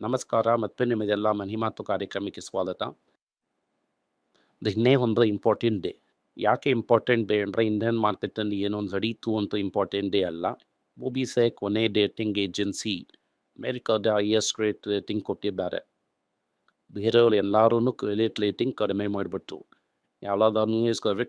ನಮಸ್ಕಾರ ಮತ್ತು ನಿಮಗೆಲ್ಲ ಮನಿ ಮಾತು ಕಾರ್ಯಕ್ರಮಕ್ಕೆ ಸ್ವಾಗತ. ದಿನೇ ಒಂದು ಇಂಪಾರ್ಟೆಂಟ್ ಡೇ ಯಾಕೆ ಇಂಪಾರ್ಟೆಂಟ್ ಡೇ ಅಂದರೆ ಇಂಡಿಯನ್ ಮಾರ್ಕೆಟಲ್ಲಿ ಏನೊಂದು ನಡೀತು ಅಂತ ಇಂಪಾರ್ಟೆಂಟ್ ಡೇ ಅಲ್ಲ. ಮೂಬೀಸೆ ಕೊನೆ ಡೇಟಿಂಗ್ ಏಜೆನ್ಸಿ ಅಮೇರಿಕಾದ ಹೈಯೆಸ್ಟ್ ರೇಟ್ ರೇಟಿಂಗ್ ಕೊಟ್ಟಿದ್ದಾರೆ. ಬೇರೆಯವ್ರು ಎಲ್ಲರೂ ಕ್ರೆಡಿಟ್ ರೇಟಿಂಗ್ ಕಡಿಮೆ ಮಾಡಿಬಿಟ್ಟು ಯಾವ್ದಾದ್ರು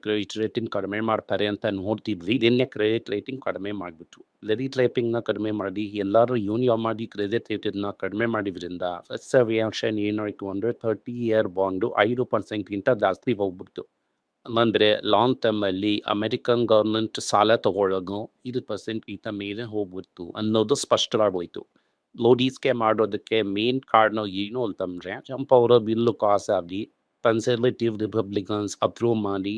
ಕ್ರೆಡಿಟ್ ರೇಟಿಂಗ್ ಕಡಿಮೆ ಮಾಡ್ತಾರೆ ಅಂತ ನೋಡ್ತಿದ್ವಿ. ಇದನ್ನೇ ಕ್ರೆಡಿಟ್ ರೇಟಿಂಗ್ ಕಡಿಮೆ ಮಾಡಿಬಿಟ್ಟು ಕ್ರೆಡಿಟ್ ರೇಟಿಂಗ್ನ ಕಡಿಮೆ ಮಾಡಿ, ಎಲ್ಲರೂ ಯೂನಿಯನ್ ಮಾಡಿ ಕ್ರೆಡಿಟ್ ರೇಟಿಂಗ್ನ ಕಡಿಮೆ ಮಾಡಿದ್ರಿಂದ ಫಸ್ಟ್ ರಿಯಾಕ್ಷನ್ ಏನಾಯಿತು ಅಂದರೆ ಥರ್ಟಿ ಇಯರ್ ಬಾಂಡು ಐದು ಪರ್ಸೆಂಟ್ಗಿಂತ ಜಾಸ್ತಿ ಹೋಗ್ಬಿಡ್ತು. ಅಂದರೆ ಲಾಂಗ್ ಟರ್ಮಲ್ಲಿ ಅಮೆರಿಕನ್ ಗೌರ್ಮೆಂಟ್ ಸಾಲ ತಗೊಳ್ಳೋದು ಐದು ಪರ್ಸೆಂಟ್ಗಿಂತ ಮೇಲೆ ಹೋಗ್ಬಿಡ್ತು ಅನ್ನೋದು ಸ್ಪಷ್ಟವಾಗೋಯ್ತು. ಲೋಡೀಸ್ಗೆ ಮಾಡೋದಕ್ಕೆ ಮೇನ್ ಕಾರ್ಡ್ನ ಏನು ಅಂತಂದರೆ ಜಂಪ್ ಅವರ ಬಿಲ್ಲು ಕಾಸ್ ಆಗಿ ಕನ್ಸರ್ವೇಟಿವ್ ರಿಪಬ್ಲಿಕನ್ಸ್ ಅಪ್ರೂವ್ ಮಾಡಿ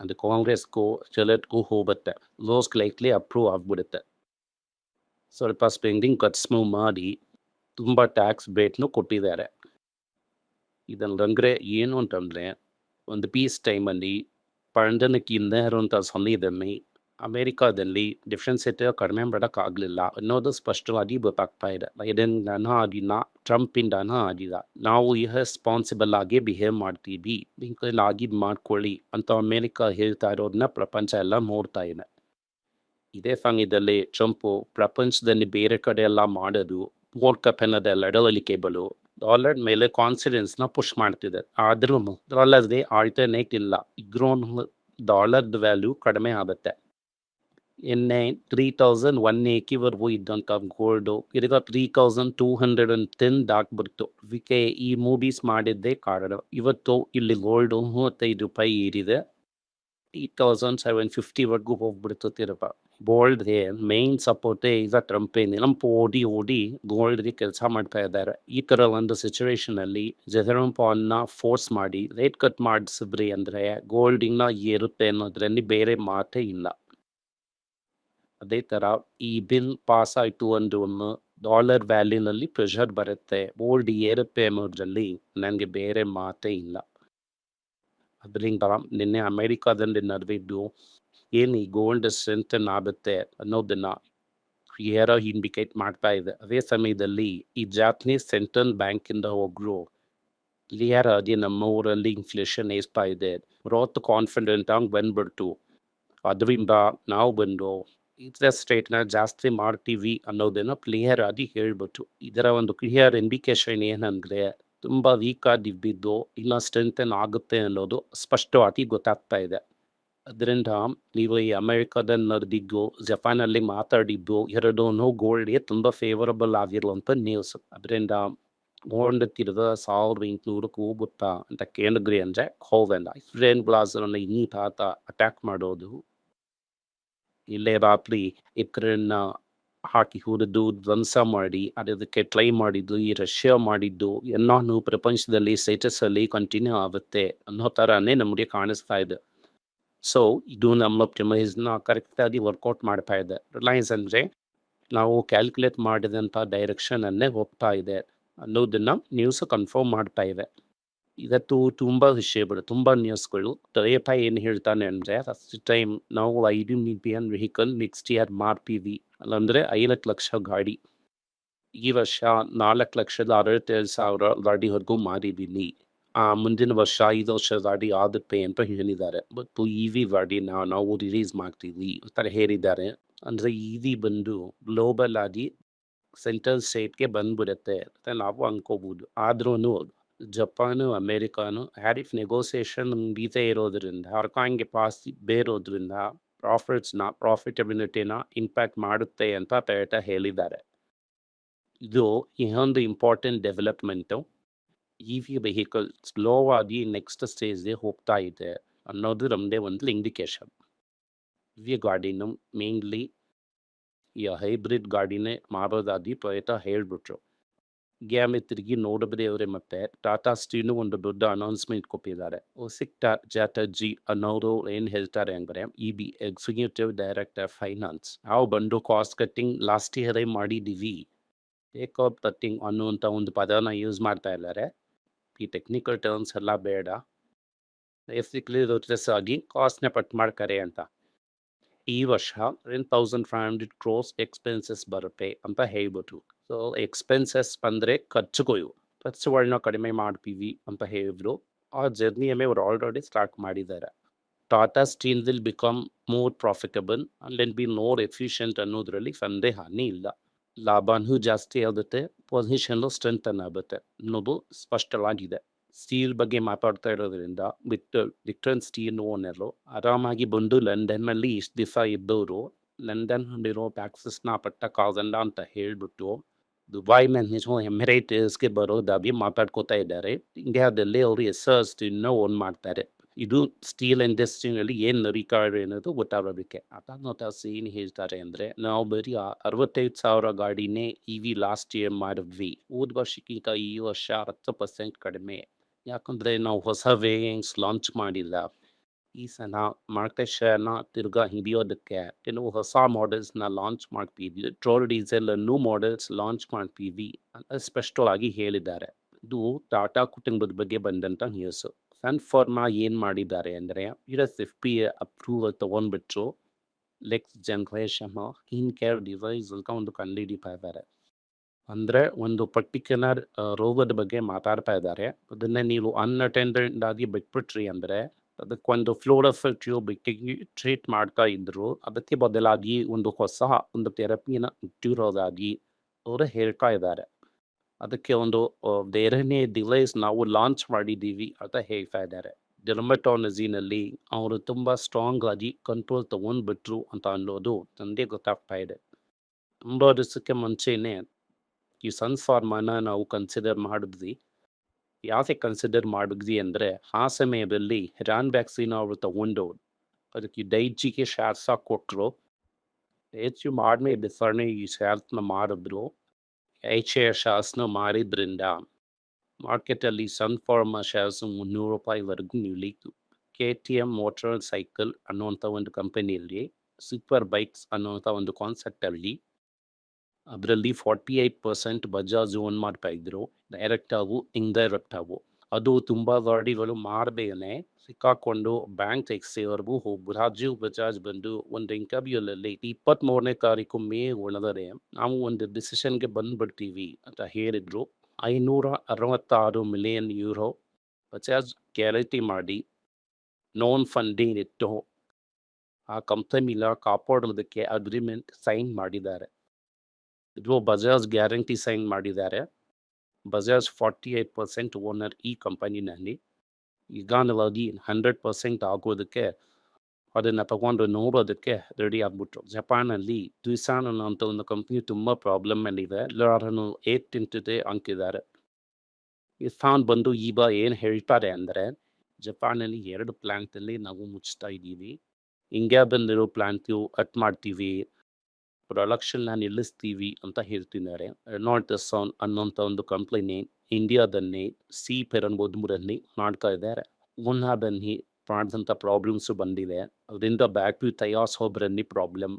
ಅದು ಕಾಂಗ್ರೆಸ್ಗೂ ಸೆಲೆಟ್ಗೂ ಹೋಗುತ್ತೆ ಮೋಸ್ಟ್ ಲೈಕ್ಲಿ ಅಪ್ರೂವ್ ಆಗಿಬಿಡುತ್ತೆ ಸ್ವಲ್ಪ ಸ್ಪೆಂಡಿಂಗ್ ಕಟ್ಸ್ ಮೂವ್ ಮಾಡಿ ತುಂಬ ಟ್ಯಾಕ್ಸ್ ಬೇಟ್ನು ಕೊಟ್ಟಿದ್ದಾರೆ ಇದಲ್ಲಂದ್ರೆ ಏನು ಅಂತಂದರೆ ಒಂದು ಪೀಸ್ ಟೈಮಲ್ಲಿ ಪಂಡನಕ್ಕಿಂದ ಇರುವಂಥ ಸಮಯದಲ್ಲಿ ಅಮೇರಿಕಾದಲ್ಲಿ ಡಿಫ್ರೆನ್ಸ್ ಇಟ್ಟು ಕಡಿಮೆ ಮಾಡೋಕ್ಕಾಗಲಿಲ್ಲ ಅನ್ನೋದು ಸ್ಪಷ್ಟವಾಗಿ ಗೊತ್ತಾಗ್ತಾ ಇದೆ. ಇದರಿಂದನೂ ಆಗಿಲ್ಲ ಟ್ರಂಪಿಂದನೂ ಆಗಿಲ್ಲ. ನಾವು ಇರ್ರೆಸ್ಪಾನ್ಸಿಬಲ್ ಆಗಿ ಬಿಹೇವ್ ಮಾಡ್ತೀವಿ. ಆಗಿ ಮಾಡ್ಕೊಳ್ಳಿ ಅಂತ ಅಮೇರಿಕಾ ಹೇಳ್ತಾ ಇರೋದನ್ನ ಪ್ರಪಂಚ ಎಲ್ಲ ನೋಡ್ತಾ ಇದೆ. ಇದೇ ಸಮಯದಲ್ಲಿ ಟ್ರಂಪು ಪ್ರಪಂಚದಲ್ಲಿ ಬೇರೆ ಕಡೆ ಎಲ್ಲ ಮಾಡೋದು, ವರ್ಲ್ಡ್ ಕಪ್ ಅನ್ನೋದೆಲ್ಲ ಡೊಲಿಕೇಬಲು ಡಾಲರ್ ಮೇಲೆ ಕಾನ್ಫಿಡೆನ್ಸ್ನ ಪುಷ್ ಮಾಡ್ತಿದೆ. ಆದ್ರೂ ಅದರಲ್ಲದೆ ಆಲ್ಟರ್ನೇಟ್ ಇಲ್ಲ. ಇಗ್ರೋನ್ ಡಾಲರ್ ವ್ಯಾಲ್ಯೂ ಕಡಿಮೆ ಆಗುತ್ತೆ. ಎಣ್ಣೆ ತ್ರೀ ತೌಸಂಡ್ ಒನ್ ಏಕಿವರೆಗೂ ಇದ್ದಂಥ ಗೋಲ್ಡು ಇದೀಗ three thousand two hundred and ten ದಾಟ್ಬಿಡ್ತು ವಿಕೆ ಈ ಮೂವೀಸ್ ಮಾಡಿದ್ದೇ ಕಾರಣ. ಇವತ್ತು ಇಲ್ಲಿ ಗೋಲ್ಡು ಮೂವತ್ತೈದು ರೂಪಾಯಿ ಏರಿದೆ. ತ್ರೀ ತೌಸಂಡ್ ಸೆವೆನ್ ಫಿಫ್ಟಿವರೆಗೂ ಹೋಗ್ಬಿಡ್ತು ತಿರುಪ ಗೋಲ್ಡ್ಗೆ ಮೇನ್ ಸಪೋರ್ಟೇ ಈಗ ಟ್ರಂಪೇ ನಮ್ಮ ಓಡಿ ಓಡಿ ಗೋಲ್ಡ್ಗೆ ಕೆಲಸ ಮಾಡ್ತಾ ಇದ್ದಾರೆ. ಈ ಥರ ಒಂದು ಸಿಚುವೇಶನಲ್ಲಿ ಜೆರಮ್ ಪಾನ್ನ ಫೋರ್ಸ್ ಮಾಡಿ ರೇಟ್ ಕಟ್ ಮಾಡಿಸಿದ್ರಿ ಅಂದರೆ ಗೋಲ್ಡ್ ಇನ್ನ ಏರುತ್ತೆ ಅನ್ನೋದ್ರಲ್ಲಿ ಬೇರೆ ಮಾತೇ ಇಲ್ಲ. ಅದೇ ಥರ ಈ ಬಿಲ್ ಪಾಸ್ ಆಯಿತು ಒಂದು ಡಾಲರ್ ವ್ಯಾಲ್ಯೂನಲ್ಲಿ ಪ್ರೆಷರ್ ಬರುತ್ತೆ. ಓಲ್ಡ್ ಏರುತ್ತೆ ಅನ್ನೋದ್ರಲ್ಲಿ ನನಗೆ ಬೇರೆ ಮಾತೇ ಇಲ್ಲ. ಅದರಿಂದ ನಿನ್ನೆ ಅಮೇರಿಕಾದಲ್ಲಿ ನಡೆದಿದ್ದು ಏನು ಈ ಗೋಲ್ಡ್ ಸ್ಟ್ರೆಂಥನ್ ಆಗುತ್ತೆ ಅನ್ನೋದನ್ನ ಕ್ಲಿಯರ್ ಇಂಡಿಕೇಟ್ ಮಾಡ್ತಾ ಇದೆ. ಅದೇ ಸಮಯದಲ್ಲಿ ಈ ಜಾಪನೀಸ್ ಸೆಂಟ್ರಲ್ ಬ್ಯಾಂಕಿಂದ ಹೋಗ್ರು ಕ್ಲಿಯರ್ ಆಗಿ ನಮ್ಮ ಊರಲ್ಲಿ ಇನ್ಫ್ಲೇಷನ್ ಏಸ್ತಾ ಇದೆ. ಗ್ರೋತ್ ಕಾನ್ಫಿಡೆಂಟ್ ಆಗಿ ಬಂದ್ಬಿಡ್ತು. ಅದರಿಂದ ನಾವು ಬಂದು ಇಂಟ್ರೆಸ್ಟ್ ರೇಟ್ನ ಜಾಸ್ತಿ ಮಾಡ್ತೀವಿ ಅನ್ನೋದನ್ನು ಕ್ಲಿಯರ್ ಆಗಿ ಹೇಳ್ಬಿಟ್ಟು, ಇದರ ಒಂದು ಕ್ಲಿಯರ್ ಇಂಡಿಕೇಶನ್ ಏನಂದರೆ, ತುಂಬ ಆಗಿ ಬಿದ್ದು ಇಲ್ಲ ಸ್ಟ್ರೆಂಥನ್ ಆಗುತ್ತೆ ಅನ್ನೋದು ಸ್ಪಷ್ಟವಾಗಿ ಗೊತ್ತಾಗ್ತಾ ಇದೆ. ಅದರಿಂದ ನೀವು ಈ ಅಮೆರಿಕದಲ್ಲಿ ನಡೆದಿದ್ದು ಜಪಾನಲ್ಲಿ ಮಾತಾಡಿದ್ದು ಎರಡೂ ಗೋಲ್ಡ್ಗೆ ತುಂಬ ಫೇವರಬಲ್ ಆಗಿರುವಂಥ ನ್ಯೂಸ್ ಅದರಿಂದ ಗೋಲ್ಡ್ ಸಾವಿರದ ಎಂಟುನೂರಕ್ಕೆ ಹೋಗುತ್ತಾ ಅಂತ ಕೇಳಿದ್ರಿ ಅಂದರೆ ಹೋಗಲ್ಲ ಇಸ್ರೇಲ್ ಬ್ಲಾಸರನ್ನು ಈ ತಾತ ಅಟ್ಯಾಕ್ ಮಾಡೋದು ಇಲ್ಲೇ ರಾತ್ರಿ ಇಕ್ರನ್ನ ಹಾಕಿ ಹುರಿದು, ಧ್ವಂಸ ಮಾಡಿ, ಅದಕ್ಕೆ ಟ್ರೈ ಮಾಡಿದ್ದು, ಈ ರಷ್ಯಾ ಮಾಡಿದ್ದು ಎಲ್ಲಾನು ಪ್ರಪಂಚದಲ್ಲಿ ಸ್ಟೇಟಸ್ ಕಂಟಿನ್ಯೂ ಆಗುತ್ತೆ ಅನ್ನೋ ಥರನೇ ನಮಗೆ ಕಾಣಿಸ್ತಾ ಇದೆ. ಸೊ ಇದು ನಮ್ಮ ಪ್ರಿಮೈಸ್ನ ಕರೆಕ್ಟಾಗಿ ವರ್ಕೌಟ್ ಮಾಡ್ತಾ ಇದೆ. ರಿಲಯನ್ಸ್ ಅಂದರೆ ನಾವು ಕ್ಯಾಲ್ಕುಲೇಟ್ ಮಾಡಿದಂಥ ಡೈರೆಕ್ಷನನ್ನೇ ಹೋಗ್ತಾ ಇದೆ ಅನ್ನೋದನ್ನ ನ್ಯೂಸ್ ಕನ್ಫರ್ಮ್ ಮಾಡ್ತಾ ಇದೆ. ಇವತ್ತು ತುಂಬ ವಿಷಯಗಳು ತುಂಬ ನ್ಯೂಸ್ಗಳು ದಯಪ ಏನು ಹೇಳ್ತಾನೆ ಅಂದರೆ ಫಸ್ಟ್ ಟೈಮ್ ನಾವು ಐದು ಮಿಲಿಯನ್ ವೆಹಿಕಲ್ ನೆಕ್ಸ್ಟ್ ಇಯರ್ ಮಾಡ್ತೀವಿ ಅಲ್ಲಂದರೆ ಐವತ್ತು ಲಕ್ಷ ಗಾಡಿ. ಈ ವರ್ಷ ನಾಲ್ಕು ಲಕ್ಷದ ಅರವತ್ತೇಳು ಸಾವಿರ ಗಾಡಿವರೆಗೂ ಮಾರಿದ್ದೀನಿ. ಆ ಮುಂದಿನ ವರ್ಷ ಐದು ವರ್ಷ ಗಾಡಿ ಆದಪ್ಪೆ ಅಂತ ಹೇಳಿದ್ದಾರೆ. ಬಟ್ ಇ ವಿ ಗಾಡಿನ ನಾವು ರಿಲೀಸ್ ಮಾಡ್ತೀವಿ ಥರ ಹೇಳಿದ್ದಾರೆ. ಅಂದರೆ ಇ ವಿ ಬಂದು ಗ್ಲೋಬಲ್ ಆಗಿ ಸೆಂಟ್ರಲ್ ಸ್ಟೇಟ್ಗೆ ಬಂದ್ಬಿಡುತ್ತೆ ನಾವು ಅನ್ಕೋಬೋದು. ಆದ್ರೂ ಜಪಾನು, ಅಮೇರಿಕಾನು ಹ್ಯಾರಿಫ್ ನೆಗೋಸಿಯೇಷನ್ ಬೀತೆ ಇರೋದ್ರಿಂದ, ಹರ್ಕಾಂಗೆ ಪಾಸ್ ಬೇರೋದ್ರಿಂದ ಪ್ರಾಫಿಟ್ಸ್ನ ಪ್ರಾಫಿಟಬಿಲಿಟಿನ ಇಂಪ್ಯಾಕ್ಟ್ ಮಾಡುತ್ತೆ ಅಂತ ಪೇಟ ಹೇಳಿದ್ದಾರೆ. ಇದು ಇನ್ನೊಂದು important development E V vehicle slow ಆಗಿ ನೆಕ್ಸ್ಟ್ ಸ್ಟೇಜ್ಗೆ ಹೋಗ್ತಾ ಇದೆ ಅನ್ನೋದು ನಮ್ಮದೇ ಒಂದು ಇಂಡಿಕೇಶನ್ ಇ ವಿ ಗಾಡಿನ ಮೇನ್ಲಿ ಈ ಹೈಬ್ರಿಡ್ ಗಾಡಿನೇ ಮಾರೋದಾಗಿ ಪೇಟ ಹೇಳಿಬಿಟ್ರು. ಗ್ಯಾಮೆ ತಿರುಗಿ ನೋಡಿದ್ರೆ ಅವರೇ ಮತ್ತೆ. ಟಾಟಾ ಸ್ಟೀನು ಒಂದು ದೊಡ್ಡ ಅನೌನ್ಸ್ಮೆಂಟ್ ಕೊಟ್ಟಿದ್ದಾರೆ. ಒಸಿಕ್ಟಾ ಚಾಟರ್ಜಿ ಅನ್ನೋರು ಏನು ಹೇಳ್ತಾರೆ ಅಂದರೆ, E B executive director finance ನಾವು ಬಂದು ಕಾಸ್ಟ್ ಕಟ್ಟಿಂಗ್ ಲಾಸ್ಟ್ ಇಯರೇ ಮಾಡಿದ್ದೀವಿ ಟೇಕ್ ಆಫ್ ಕಟ್ಟಿಂಗ್ ಅನ್ನುವಂಥ ಒಂದು ಪದನ ಯೂಸ್ ಮಾಡ್ತಾ ಇದ್ದಾರೆ. ಈ ಟೆಕ್ನಿಕಲ್ ಟರ್ಮ್ಸ್ ಎಲ್ಲ ಬೇಡ. ಬೇಸಿಕ್ಲಿ ರೋಚಸ್ ಆಗಿ ಕಾಸ್ಟ್ನ ಪಟ್ ಮಾಡ್ತಾರೆ ಅಂತ. ಈ ವರ್ಷ ten thousand five hundred crores expenses ಬರುತ್ತೆ ಅಂತ ಹೇಳ್ಬಿಟ್ಟು ಸೊ ಎಕ್ಸ್ಪೆನ್ಸಸ್ ಬಂದರೆ ಖರ್ಚುಗಳು ಖರ್ಚುಗಳನ್ನ ಕಡಿಮೆ ಮಾಡ್ತೀವಿ ಅಂತ ಹೇಳಿದ್ರು. ಆ ಜರ್ನಿಯಲ್ಲೇ ಅವ್ರು ಆಲ್ರೆಡಿ ಸ್ಟಾರ್ಟ್ ಮಾಡಿದ್ದಾರೆ. Tata Steel will become more profitable and len be more efficient ಅನ್ನೋದ್ರಲ್ಲಿ ಹಾನಿ ಇಲ್ಲ. ಲಾಭನೂ ಜಾಸ್ತಿ ಆಗುತ್ತೆ ಪೊಸಿಷನ್ನು ಸ್ಟ್ರೆಂತ್ ಆಗುತ್ತೆ ಅನ್ನೋದು ಸ್ಪಷ್ಟವಾಗಿದೆ. ಸ್ಟೀಲ್ ಬಗ್ಗೆ ಮಾತಾಡ್ತಾ ಇರೋದ್ರಿಂದ ಬಿಟ್ಟು ವಿಕ್ಟನ್ ಸ್ಟೀಲ್ ಓನರು ಆರಾಮಾಗಿ ಬಂದು ಲಂಡನ್ನಲ್ಲಿ ಇಷ್ಟು ದಿವಸ ಇದ್ದವರು ಲಂಡನ್ ಇರೋ ಟ್ಯಾಕ್ಸಸ್ನ ಕಾಸಲ್ಲ ಅಂತ ಹೇಳ್ಬಿಟ್ಟು ದುಬೈ ಮ್ಯಾನೇಜು ಎಮಿರೇಟ್ಸ್ಗೆ ಬರೋದಾಗಿ ಮಾತಾಡ್ಕೋತಾ ಇದ್ದಾರೆ ಇಂಡಿಯಾದಲ್ಲಿ ಅವರು ಸ್ಟೀಲ್ನ ಓನ್ ಮಾಡ್ತಾರೆ ಇದು ಸ್ಟೀಲ್ ಇಂಡಸ್ಟ್ರಿನಲ್ಲಿ ಏನು ರಿಕಾರ್ಡ್ ಅನ್ನೋದು ಗೊತ್ತಾಗೋದಕ್ಕೆ ಅದಾದ ಏನು ಹೇಳ್ತಾರೆ ಅಂದರೆ ನಾವು ಬರೀ ಅರವತ್ತೈದು ಸಾವಿರ ಗಾಡಿನೇ ಇ ವಿ ಲಾಸ್ಟ್ ಇಯರ್ ಮಾಡಿದ್ವಿ ಹೋದ ವರ್ಷಕ್ಕಿಂತ ಈ ವರ್ಷ ಹತ್ತು ಪರ್ಸೆಂಟ್ ಕಡಿಮೆ ಯಾಕಂದರೆ ನಾವು ಹೊಸ ವೇಯಿಂಗ್ಸ್ ಲಾಂಚ್ ಮಾಡಿಲ್ಲ ಈ ಸಲ ಮಾರ್ಕೆಟ್ ತಿರ್ಗಾ ಹಿಡಿಯೋದಕ್ಕೆ ಕೆಲವು ಹೊಸ ಮಾಡೆಲ್ಸ್ನ ಲಾಂಚ್ ಮಾಡ್ತೀವಿ petrol diesel new models launch ಮಾಡ್ತೀವಿ ಅಂತ ಸ್ಪಷ್ಟವಾಗಿ ಹೇಳಿದ್ದಾರೆ ಇದು ಟಾಟಾ ಕುಟುಂಬದ ಬಗ್ಗೆ ಬಂದಂಥ ನ್ಯೂಸು ಸನ್ ಫಾರ್ಮಾ ಏನು ಮಾಡಿದ್ದಾರೆ ಅಂದರೆ US F P approval ತೊಗೊಂಡ್ಬಿಟ್ರು next generation in care device ಅಂತ ಒಂದು ಕಂಡುಹಿಡಿತಾ ಇದ್ದಾರೆ ಅಂದರೆ ಒಂದು ಪರ್ಟಿಕ್ಯುಲರ್ ರೋಗದ ಬಗ್ಗೆ ಮಾತಾಡ್ತಾ ಇದ್ದಾರೆ ಅದನ್ನೇ ನೀವು ಅನ್ಅಟೆಂಡೆಂಟ್ ಆಗಿ ಬಿಟ್ಬಿಟ್ರಿ ಅಂದರೆ ಅದಕ್ಕೊಂದು ಫ್ಲೋರಫಲ್ ಟ್ಯೂಬ್ ಇಟ್ಟಿಗೆ ಟ್ರೀಟ್ ಮಾಡ್ತಾ ಇದ್ರು. ಅದಕ್ಕೆ ಬದಲಾಗಿ ಒಂದು ಹೊಸ ಒಂದು ಥೆರಪಿನ ಇಟ್ಟಿರೋದಾಗಿ ಅವರು ಹೇಳ್ತಾ ಇದ್ದಾರೆ. ಅದಕ್ಕೆ ಒಂದು ಬೇರೆನೇ ಡಿವೈಸ್ ನಾವು ಲಾಂಚ್ ಮಾಡಿದ್ದೀವಿ ಅಂತ ಹೇಳ್ತಾ ಇದ್ದಾರೆ. ಡೆರ್ಮಟಾಲಜಿನಲ್ಲಿ ಅವರು ತುಂಬ ಸ್ಟ್ರಾಂಗ್ ಆಗಿ ಕಂಟ್ರೋಲ್ ತಗೊಂಡ್ಬಿಟ್ರು ಅಂತ ಅನ್ನೋದು ನನಗೆ ಗೊತ್ತಾಗ್ತಾ ಇದೆ. ತುಂಬ ದಿವಸಕ್ಕೆ ಮುಂಚೆನೆ ಈ ಸನ್ ಫಾರ್ಮನ ನಾವು ಕನ್ಸಿಡರ್ ಮಾಡಿದ್ವಿ. ಯಾಕೆ ಕನ್ಸಿಡರ್ ಮಾಡಿದ್ವಿ ಅಂದರೆ ಆ ಸಮಯದಲ್ಲಿ ರಾನ್ ವ್ಯಾಕ್ಸಿನ್ ಅವರು ತಗೊಂಡು ಅದಕ್ಕೆ ಡೈಜಿಗೆ ಶಾರ್ಟ್ಸ್ ಕೊಟ್ಟರು ಹೆಚ್ಚು ಮಾಡಿ ಸರಣಿ ಈ ಶಾರ್ಸ್ನ ಮಾಡಿದ್ರು ಎಚ್ ಎ ಶಾಸ್ನ ಮಾರಿದ್ರಿಂದ ಮಾರ್ಕೆಟಲ್ಲಿ ಸನ್ ಫಾರ್ಮಾ ಶೇರ್ಸ್ ಮುನ್ನೂರು ರೂಪಾಯಿವರೆಗೂ ಇಳೀತು K T M motor cycle ಅನ್ನುವಂಥ ಒಂದು ಕಂಪನಿಯಲ್ಲಿ ಸೂಪರ್ ಬೈಕ್ಸ್ ಅನ್ನುವಂಥ ಒಂದು ಕಾನ್ಸೆಪ್ಟಲ್ಲಿ ಅದರಲ್ಲಿ forty eight percent Bajaj own ಮಾಡ್ತಾ ಇದ್ರು ಡೈರೆಕ್ಟ್ ಆಗು ಇಂಡೈರೆಕ್ಟ್ ಆಗು. ಅದು ತುಂಬ ಗಾಡಿಗಳು ಮಾರಬೇನೆ ಸಿಕ್ಕಾಕೊಂಡು ಬ್ಯಾಂಕ್ ಎಕ್ಸೆವರೆಗೂ ಹೋಗಿ ರಾಜೀವ್ ಬಜಾಜ್ ಬಂದು ಒಂದು ಇಂಟರ್ವ್ಯೂಲಲ್ಲಿ ಇಪ್ಪತ್ತ್ಮೂರನೇ ತಾರೀಕು ಮೇ ಒಳಗಡೆ ನಾವು ಒಂದು ಡಿಸಿಷನ್ಗೆ ಬಂದ್ಬಿಡ್ತೀವಿ ಅಂತ ಹೇಳಿದ್ರು. ಐನೂರ ಅರವತ್ತಾರು ಮಿಲಿಯನ್ ಯೂರೋ ಬಜಾಜ್ ಗ್ಯಾರಂಟಿ ಮಾಡಿ ನೋನ್ ಫಂಡಿಂಗ್ ಇಟ್ಟು ಆ ಕಂಪನಿಲ ಕಾಪಾಡೋದಕ್ಕೆ ಅಗ್ರಿಮೆಂಟ್ ಸೈನ್ ಮಾಡಿದ್ದಾರೆ. ಇದು ಬಜಾಜ್ ಗ್ಯಾರಂಟಿ ಸೈನ್ ಮಾಡಿದ್ದಾರೆ. Bajaj forty eight percent owner ಈ ಕಂಪನಿನಲ್ಲಿ. ಈಗಾಗಲಾಗಿ ಹಂಡ್ರೆಡ್ ಪರ್ಸೆಂಟ್ ಆಗೋದಕ್ಕೆ ಅದನ್ನು ತಗೊಂಡು ನೋಡೋದಕ್ಕೆ ರೆಡಿ ಆಗ್ಬಿಟ್ರು. ಜಪಾನಲ್ಲಿ ದ್ವಿಸಾನ್ ಅನ್ನೋಂಥ ಒಂದು ಕಂಪ್ನಿ ತುಂಬ ಪ್ರಾಬ್ಲಮ್ಮಲ್ಲಿದೆ ಅದನ್ನು ಏಟ್ ಇಂಟಿದೆ ಅಂಕಿದ್ದಾರೆ ಈ ಸಾನ್ ಬಂದು ಈ ಬಾ ಏನು ಹೇಳ್ತಾರೆ ಅಂದರೆ, ಜಪಾನಲ್ಲಿ ಎರಡು ಪ್ಲ್ಯಾಂಟಲ್ಲಿ ನಾವು ಮುಚ್ತಾ ಇದ್ದೀವಿ. ಇಂಡಿಯಾ ಬಂದಿರೋ ಪ್ಲ್ಯಾಂಟು ಅಟ್ ಮಾಡ್ತೀವಿ. ಪ್ರೊಡಕ್ಷನ್ನ ನಿಲ್ಲಿಸ್ತೀವಿ ಅಂತ ಹೇಳ್ತಿದ್ದಾರೆ. ನಾಟ್ ಸೌನ್ ಅನ್ನೋಂಥ ಒಂದು ಕಂಪ್ಲೇನೇ ಇಂಡಿಯಾದಲ್ಲಿ ಸಿ ಪೆರನ್ ಪೆರಂಬೋದ್ಮೂರಲ್ಲಿ ಮಾಡ್ತಾ ಇದ್ದಾರೆ. ಉನ್ನಾದನ್ನಿ ಪ್ರಾಣದಂಥ ಪ್ರಾಬ್ಲಮ್ಸು ಬಂದಿದೆ. ಅದರಿಂದ ಬ್ಯಾಟ್ರಿ ತಯಾರಿಸೋಬ್ರಲ್ಲಿ ಪ್ರಾಬ್ಲಮ್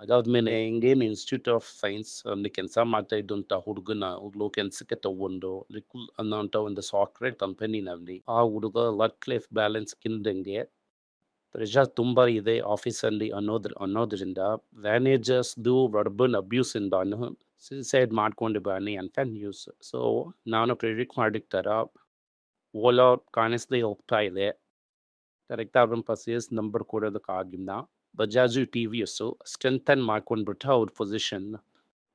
ಅದಾದ್ಮೇಲೆ ಇಂಡಿಯನ್ ಇನ್ಸ್ಟಿಟ್ಯೂಟ್ ಆಫ್ ಸೈನ್ಸ್ ಅಲ್ಲಿ ಕೆಲಸ ಮಾಡ್ತಾ ಇದ್ದಂಥ ಹುಡುಗನ ಹುಡುಗ ಕೆಲಸಕ್ಕೆ ತಗೊಂಡು ರಿಕುಲ್ ಅನ್ನೋ ಒಂದು ಸಾಫ್ಟ್ವೇರ್ ಕಂಪನಿನಲ್ಲಿ ಆ ಹುಡುಗ ವರ್ಕ್ ಲೈಫ್ ಬ್ಯಾಲೆನ್ಸ್ ಕಿಂದಂಗೆ ಪ್ರೆಷರ್ ತುಂಬ ಇದೆ ಆಫೀಸಲ್ಲಿ ಅನ್ನೋದ್ರ, ಅನ್ನೋದ್ರಿಂದ. ಮ್ಯಾನೇಜರ್ಸ್ದು ವರ್ಬಲ್ ಇಂದ ಸುಸೈಡ್ ಮಾಡ್ಕೊಂಡಿದ್ದಾನೆ ಅಂತ ನ್ಯೂಸ್. ಸೊ, ನಾನು ಪ್ರಿಡಿಕ್ಟ್ ಮಾಡಿದ ಥರ ಓಲಾ ಕಾಣಿಸ್ದೇ ಹೋಗ್ತಾ ಇದೆ. ಕರೆಕ್ಟ್ ಅವ್ರನ್ನ purchase number ಕೊಡೋದಕ್ಕಾಗಿಲ್ಲ. Bajaj T V S strengthen ಮಾಡ್ಕೊಂಡ್ಬಿಟ್ಟು ಅವ್ರ ಪೊಸಿಷನ್.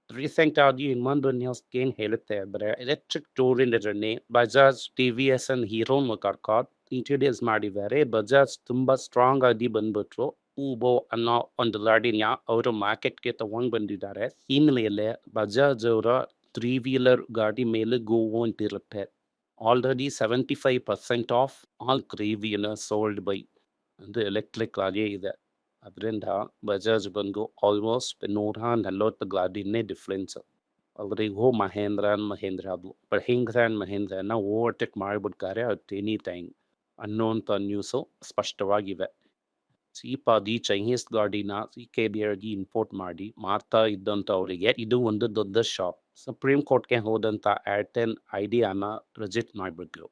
ರೀಸೆಂಟ್ ಆಗಿ ಇನ್ನೊಂದು ನ್ಯೂಸ್ ಏನು ಹೇಳುತ್ತೆ ಅಂದರೆ, electric ಟೂರಿನಲ್ಲಿ Bajaj T V S and Hero ಕಾರ್ಕಾರ್ introduce ಮಾಡಿದ್ದಾರೆ. ಬಜಾಜ್ ತುಂಬ ಸ್ಟ್ರಾಂಗ್ ಆಗಿ ಬಂದ್ಬಿಟ್ರು. ಊಬೋ ಅನ್ನೋ ಒಂದು ಲಾಡಿನ ಅವರು ಮಾರ್ಕೆಟ್ಗೆ ತಗೊಂಡು ಬಂದಿದ್ದಾರೆ. ಹಿನ್ನೆಲೆಯಲ್ಲೇ ಬಜಾಜ್ ಅವರ ತ್ರೀ ವೀಲರ್ ಗಾಡಿ ಮೇಲೆ ಗೋವು ಅಂತಿರುತ್ತೆ already seventy five percent of all three wheeler sold by ಅದು ಎಲೆಕ್ಟ್ರಿಕ್ ಗಾಡಿಯೇ ಇದೆ. ಅದರಿಂದ ಬಜಾಜ್ ಬಂದು ಆಲ್ಮೋಸ್ಟ್ ನೂರ ನಲ್ವತ್ತು ಗಾಡಿನೇ ಡಿಫ್ರೆನ್ಸ್ ಅವರಿಗೂ ಮಹೇಂದ್ರ ಮಹೇಂದ್ರ ಅದು. ಮಹೇಂದ್ರ ಮಹೇಂದ್ರನ ಓವರ್ಟೇಕ್ ಮಾಡಿಬಿಡ್ತಾರೆ ಅಟ್ ಎನಿ ಟೈಮ್ ಅನ್ನೋಂಥ ನ್ಯೂಸು ಸ್ಪಷ್ಟವಾಗಿವೆ. ಚೀಪಾಗಿ ಚೈನೀಸ್ ಗಾಡಿನ ಸಿ ಕೆ ಬಿ ಆಗಿ ಇಂಪೋರ್ಟ್ ಮಾಡಿ ಮಾರ್ತಾ ಇದ್ದಂಥವರಿಗೆ ಇದು ಒಂದು ದೊಡ್ಡ ಶಾಪ್ ಸುಪ್ರೀಂ ಕೋರ್ಟ್ಗೆ ಹೋದಂಥ ಏರ್ಟೆಲ್ ಐಡಿಯಾನ ರಿಜೆಕ್ಟ್ ಮಾಡಿಬಿಟ್ರು.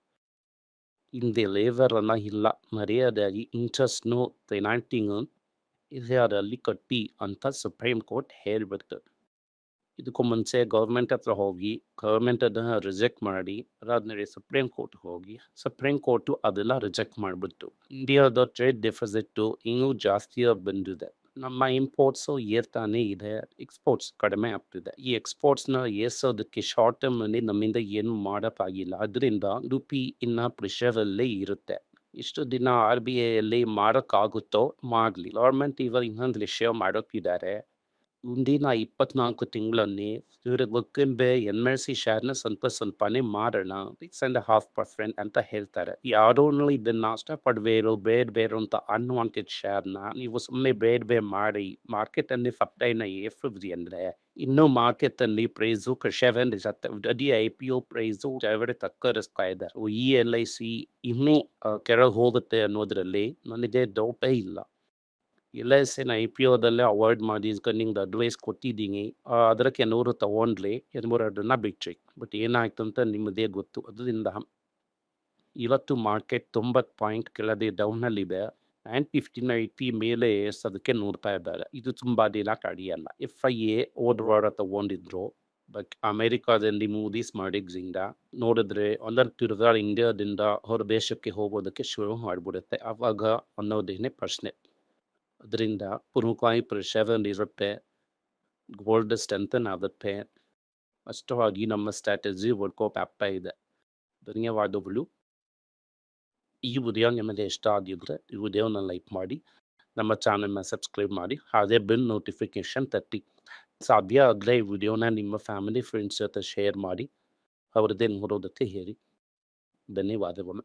ಹಿಂದೆ ಲೇವರನ್ನು ಇಲ್ಲ ಮರ್ಯಾದಾಗಿ ಇಂಟ್ರೆಸ್ಟ್ನು ಪೆನಾಲ್ಟಿನು ಇದರಲ್ಲಿ ಕಟ್ಟಿ ಅಂತ ಸುಪ್ರೀಂ ಕೋರ್ಟ್ ಹೇಳ್ಬಿಡ್ತು. ಇದಕ್ಕೂ ಮುಂಚೆ ಗೌರ್ಮೆಂಟ್ ಹತ್ರ ಹೋಗಿ, ಗೌರ್ಮೆಂಟ್ ಅದನ್ನ ರಿಜೆಕ್ಟ್ ಮಾಡಿ, ಅದಾದ್ಮೇಲೆ ಸುಪ್ರೀಂ ಕೋರ್ಟ್ ಹೋಗಿ, ಸುಪ್ರೀಂ ಕೋರ್ಟು ಅದೆಲ್ಲ ರಿಜೆಕ್ಟ್ ಮಾಡಿಬಿಟ್ಟು ಇಂಡಿಯಾದ ಟ್ರೇಡ್ ಡೆಫಿಸಿಟ್ಟು ಇನ್ನೂ ಜಾಸ್ತಿಯಾಗಿ ಬಂದಿದೆ. ನಮ್ಮ ಇಂಪೋರ್ಟ್ಸು ಏರ್ತಾನೆ ಇದೆ, ಎಕ್ಸ್ಪೋರ್ಟ್ಸ್ ಕಡಿಮೆ ಆಗ್ತಿದೆ. ಈ ಎಕ್ಸ್ಪೋರ್ಟ್ಸ್ನ ಏರ್ಸೋದಕ್ಕೆ ಶಾರ್ಟ್ ಟರ್ಮಲ್ಲಿ ನಮ್ಮಿಂದ ಏನು ಮಾಡೋಕ್ಕಾಗಿಲ್ಲ ಅದರಿಂದ ರುಪಿ ಇನ್ನ ಪ್ರೆಷರಲ್ಲೇ ಇರುತ್ತೆ. ಇಷ್ಟು ದಿನ ಆರ್ ಬಿ ಐಯಲ್ಲಿ ಮಾಡೋಕ್ಕಾಗುತ್ತೋ ಮಾಡಲಿ ಗೌರ್ಮೆಂಟ್ ಇವಾಗ ಇನ್ನೊಂದು ವಿಷಯ ಮಾಡೋಕ್ಕಿದ್ದಾರೆ. ಮುಂದಿನ ಇಪ್ಪತ್ನಾಲ್ಕು ತಿಂಗಳಲ್ಲಿ ಇವರು ಗೊತ್ತಿಂಬೆ ಎನ್ ಎಲ್ ಸಿ ಶೇರ್ನ ಸ್ವಲ್ಪ ಸ್ವಲ್ಪನೇ ಮಾಡೋಣ ಸಿಕ್ಸ್ ಅಂಡ್ ಹಾಫ್ ಪರ್ಸೆಂಟ್ ಅಂತ ಹೇಳ್ತಾರೆ. ಯಾರೂ ಇದನ್ನ ಇಷ್ಟಪಡಬೇರು ಬೇರೆ ಬೇರೆ ಅಂತ ಅನ್ವಾಂಟೆಡ್ ಶೇರ್ನ ನೀವು ಸುಮ್ಮನೆ ಬೇರೆ ಬೇರೆ ಮಾಡಿ ಮಾರ್ಕೆಟಲ್ಲಿ ಸಪ್ಲೈನ ಅಂದ್ರೆ ಅಂದರೆ ಇನ್ನೂ ಮಾರ್ಕೆಟಲ್ಲಿ ಪ್ರೈಸು ಸೆವೆನ್ ಅಡಿ ಐ ಪಿ ಒ ಪ್ರೈಸು ಎರಡು ತಕ್ಕರಿಸ್ತಾ ಇದೆ ಈ ಎಲ್ ಐ ಸಿ ಇನ್ನೂ ಕೆಳಗೆ ಹೋಗುತ್ತೆ ಅನ್ನೋದ್ರಲ್ಲಿ ನನಗೆ ಡೌಟೇ ಇಲ್ಲ. ಐ ಎನ್ ಐ ಪಿ ಒದಲ್ಲೇ ಅವಾಯ್ಡ್ ಮಾಡಿ ನಿಂಗೆ ಅಡ್ವೈಸ್ ಕೊಟ್ಟಿದ್ದೀನಿ. ಅದರ ಕೆಲವರು ತಗೊಂಡ್ಲಿ ಎರಡನ್ನ ಬಿಟ್ರಿ ಬಟ್ ಏನಾಯ್ತು ಅಂತ ನಿಮ್ಮದೇ ಗೊತ್ತು. ಅದರಿಂದ ಇವತ್ತು ಮಾರ್ಕೆಟ್ ತೊಂಬತ್ತು ಪಾಯಿಂಟ್ ಕೆಳಗೆ ಡೌನಲ್ಲಿದೆ ಆ್ಯಂಡ್ ಫಿಫ್ಟೀನ್ ಏಯ್ಟಿ ಮೇಲೆ ಅದಕ್ಕೆ ನೋಡ್ತಾ ಇದ್ದಾರೆ. ಇದು ತುಂಬ ದಿನ ಕಡಿಯಲ್ಲ ಎಫ್ ಐ ಎ ಓದ್ ವಾರ ತಗೊಂಡಿದ್ರು. ಬಟ್ ಅಮೆರಿಕಾದಲ್ಲಿ ಮೂದೀಸ್ ಮಾಡಿದ್ರಿಂದ ನೋಡಿದ್ರೆ ಒಂದರ ತಿರ್ಗಾ ಇಂಡಿಯಾದಿಂದ ಹೊರ ದೇಶಕ್ಕೆ ಹೋಗೋದಕ್ಕೆ ಶುರು ಮಾಡಿಬಿಡುತ್ತೆ. ಆವಾಗ ಅನ್ನೋದೇನೆ ಪ್ರಶ್ನೆ. ಅದರಿಂದ ಪ್ರಮುಖವಾಗಿ ಪ್ರೆಷರ್ ಇರುತ್ತೆ ಗೋಲ್ಡ್ ಸ್ಟ್ರೆಂಥನ್ ಆಗುತ್ತೆ ಅಷ್ಟವಾಗಿ ನಮ್ಮ ಸ್ಟ್ರಾಟಜಿ ವರ್ಕೌಟ್ ಆಗ್ತಾ ಇದೆ. ಧನ್ಯವಾದಗಳು. ಈ ವಿಡಿಯೋ ನಿಮಗೆ ಇಷ್ಟ ಆಗಿದ್ರೆ ಈ ವಿಡಿಯೋನ ಲೈಕ್ ಮಾಡಿ, ನಮ್ಮ ಚಾನಲ್ನ ಸಬ್ಸ್ಕ್ರೈಬ್ ಮಾಡಿ, ಹಾಗೆ ಬೆಲ್ ನೋಟಿಫಿಕೇಶನ್ ತಟ್ಟಿ. ಸಾಧ್ಯ ಆಗಲೇ ಈ ವಿಡಿಯೋನ ನಿಮ್ಮ ಫ್ಯಾಮಿಲಿ ಫ್ರೆಂಡ್ಸ್ ಜೊತೆ ಶೇರ್ ಮಾಡಿ, ಅವ್ರದ್ದೇ ನೋಡೋದಕ್ಕೆ ಹೇಳಿ. ಧನ್ಯವಾದಗಳು.